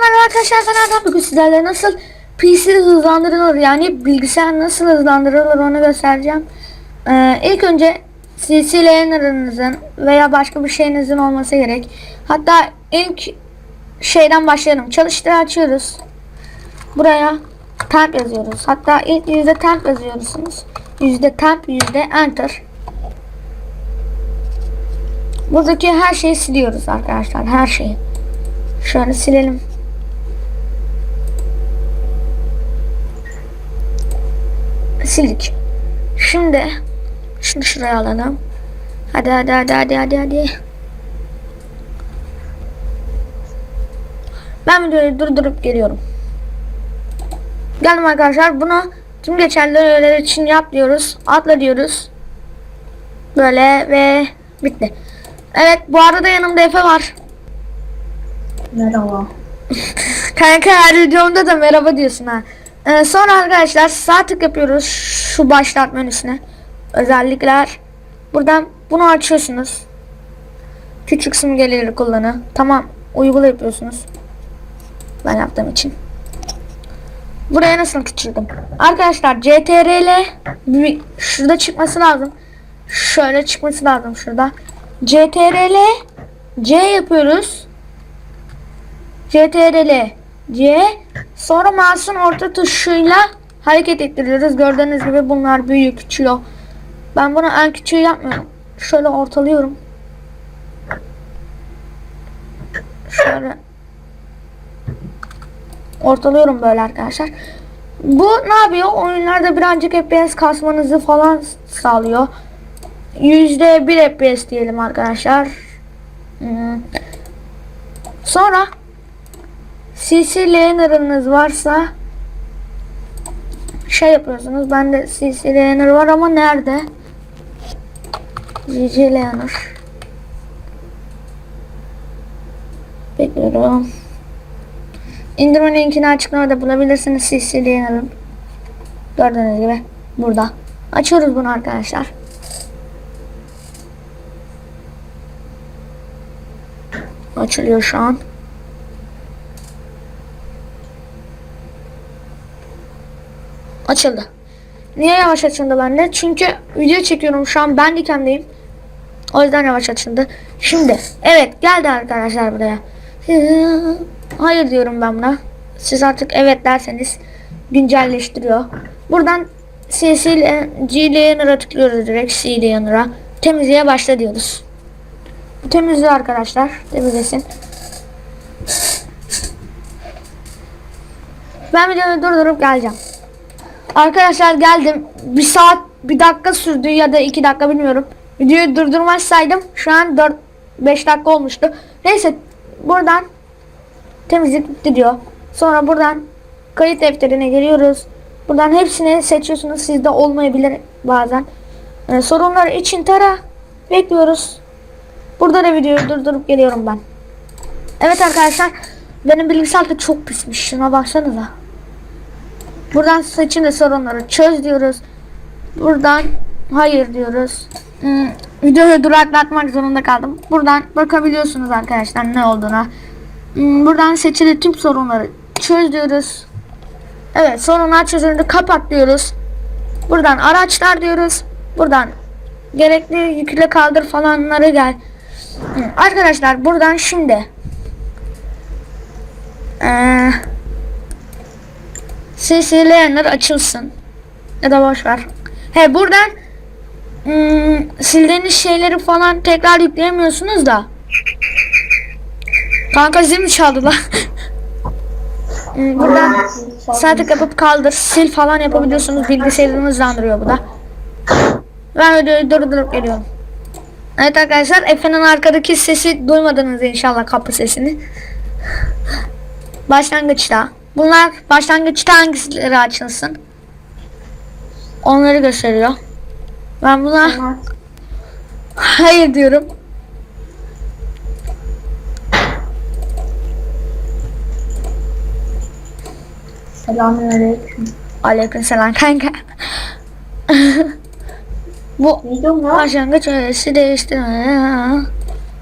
merhaba arkadaşlar ben Erdem bugün sizlerle nasıl PC hızlandırılır yani bilgisayar nasıl hızlandırılır onu göstereceğim. Ee, ilk önce CC laner'ınızın veya başka bir şeyinizin olması gerek. Hatta ilk şeyden başlayalım. Çalıştır açıyoruz. Buraya temp yazıyoruz. Hatta ilk yüzde temp yazıyorsunuz. Yüzde temp yüzde enter. Buradaki her şeyi siliyoruz arkadaşlar. Her şeyi. Şöyle silelim. Sildik. Şimdi şunu şuraya alalım. Hadi hadi hadi hadi hadi hadi. Ben videoyu durdurup geliyorum. Geldim arkadaşlar. Bunu tüm geçerliler için yap diyoruz. Atla diyoruz. Böyle ve bitti. Evet bu arada yanımda Efe var. Merhaba. Kanka her videomda da merhaba diyorsun ha. Ee, sonra arkadaşlar sağ tık yapıyoruz şu başlat menüsüne. Özellikler. Buradan bunu açıyorsunuz. Küçük simgeleri kullanı. Tamam uygula yapıyorsunuz. Ben yaptığım için. Buraya nasıl küçüldüm? Arkadaşlar CTRL şurada çıkması lazım. Şöyle çıkması lazım şurada. CTRL C yapıyoruz. CTRL C sonra mouse'un orta tuşuyla hareket ettiriyoruz. Gördüğünüz gibi bunlar büyük, küçülüyor. Ben bunu en küçüğü yapmıyorum. Şöyle ortalıyorum. Şöyle ortalıyorum böyle arkadaşlar. Bu ne yapıyor? Oyunlarda birazcık FPS kasmanızı falan sağlıyor. Yüzde bir FPS diyelim arkadaşlar. Hmm. Sonra CC laner'ınız varsa şey yapıyorsunuz. Bende CC laner var ama nerede? CC laner. Bekliyorum. İndirme linkini açıklamada bulabilirsiniz CC laner'ın. Gördüğünüz gibi burada. Açıyoruz bunu arkadaşlar. Açılıyor şu an. Açıldı. Niye yavaş açıldı bende? Çünkü video çekiyorum şu an ben dikemdeyim. O yüzden yavaş açıldı. Şimdi evet geldi arkadaşlar buraya. Hayır diyorum ben buna. Siz artık evet derseniz güncelleştiriyor. Buradan CC ile tıklıyoruz direkt C. Temizliğe başla diyoruz. Temizliyor arkadaşlar. Temizlesin. Ben videoyu durdurup geleceğim. Arkadaşlar geldim. Bir saat bir dakika sürdü ya da iki dakika bilmiyorum. Videoyu durdurmazsaydım şu an 4 5 dakika olmuştu. Neyse buradan temizlik bitti diyor. Sonra buradan kayıt defterine geliyoruz. Buradan hepsini seçiyorsunuz. Sizde olmayabilir bazen. Ee, sorunlar için tara bekliyoruz. Burada da videoyu durdurup geliyorum ben. Evet arkadaşlar benim bilgisayar da çok pismiş. Şuna baksanıza. Buradan seçimde sorunları çöz diyoruz. Buradan hayır diyoruz. Hmm, videoyu duraklatmak zorunda kaldım. Buradan bakabiliyorsunuz arkadaşlar ne olduğuna. Hmm, buradan seçili tüm sorunları çöz diyoruz. Evet sorunlar çözüldü kapat diyoruz. Buradan araçlar diyoruz. Buradan gerekli yükle kaldır falanları gel. Hmm, Arkadaşlar buradan şimdi eee Layer açılsın. Ya da boş ver. He buradan hmm, sildiğiniz şeyleri falan tekrar yükleyemiyorsunuz da. Kanka zil çaldı lan? Hmm, buradan sağ tık kaldır, sil falan yapabiliyorsunuz. Bilgisayarını hızlandırıyor bu da. Ben videoyu durdurup geliyorum. Evet arkadaşlar Efe'nin arkadaki sesi duymadınız inşallah kapı sesini. Başlangıçta. Bunlar başlangıçta hangisileri açılsın? Onları gösteriyor. Ben buna Tamam. hayır diyorum. Selamünaleyküm. Aleykümselam kanka. Bu başlangıç öğesi değişti.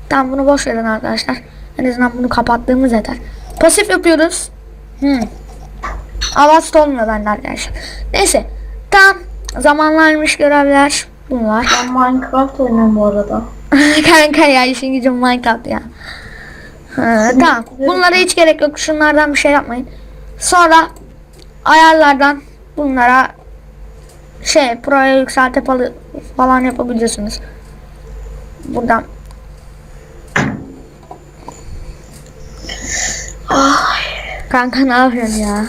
Tamam bunu boş verin arkadaşlar. En azından bunu kapattığımız yeter. Pasif yapıyoruz. Hmm. Avast olmuyor bende arkadaşlar. Neyse. Tam zamanlarmış görevler bunlar. Ben Minecraft oynuyorum bu arada. Kanka ya işin gücün Minecraft ya. Ha, tamam. Bunlara hiç gerek yok. Şunlardan bir şey yapmayın. Sonra ayarlardan bunlara şey pro'ya yükseltip falan yapabiliyorsunuz. Buradan Kanka ne yapıyorsun ya?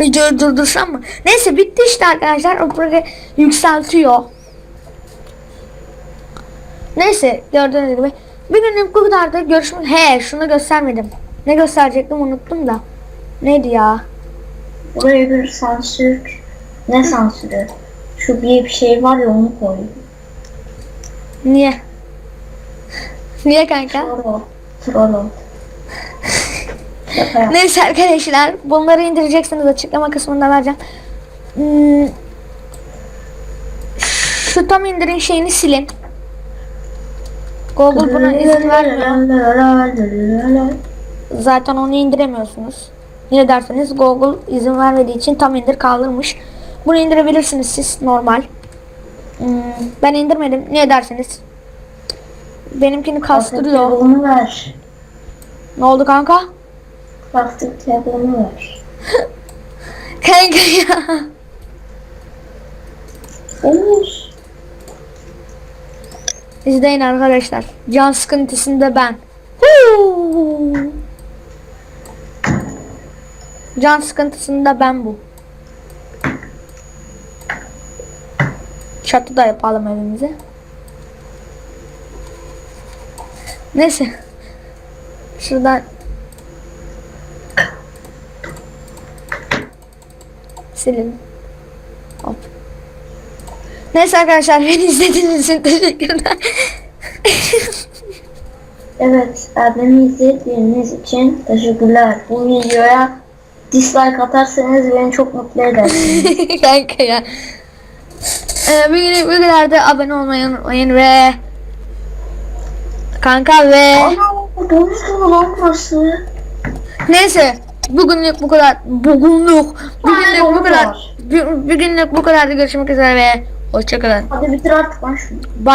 Videoyu durdursam mı? Neyse bitti işte arkadaşlar. O proje yükseltiyor. Neyse gördüğünüz gibi. Bir günlük bu kadar da görüşmek. He şunu göstermedim. Ne gösterecektim unuttum da. Neydi ya? Buraya bir sansür. Ne sansürü? Şu bir şey var ya onu koy. Niye? Niye kanka? Troll. Troll. Neyse arkadaşlar bunları indireceksiniz açıklama kısmında vereceğim. Hmm, şu tam indirin şeyini silin. Google buna izin vermiyor. Zaten onu indiremiyorsunuz. Niye derseniz Google izin vermediği için tam indir kaldırmış. Bunu indirebilirsiniz siz normal. Hmm, ben indirmedim. Niye derseniz. Benimkini kastırıyor. Table'ını ver. Ne oldu kanka? Crafting table'ını ver. Kanka ya. Olur. İzleyin arkadaşlar. Can sıkıntısında ben. Huu. Can sıkıntısında ben bu. Çatı da yapalım evimize. Neyse. Şuradan silelim. Hop. Neyse arkadaşlar beni izlediğiniz için teşekkürler. Evet, beni izlediğiniz için teşekkürler. Bu videoya dislike atarsanız beni çok mutlu edersiniz. Kanka ya. Ee, bugün bu kadar da abone olmayı unutmayın ve Kanka ve Ana, dolu lan burası. neyse bugünlük bu kadar bugünlük bugünlük bu kadar bugünlük bu kadar görüşmek üzere ve hoşçakalın. Hadi bitir artık lan şunu. Bye.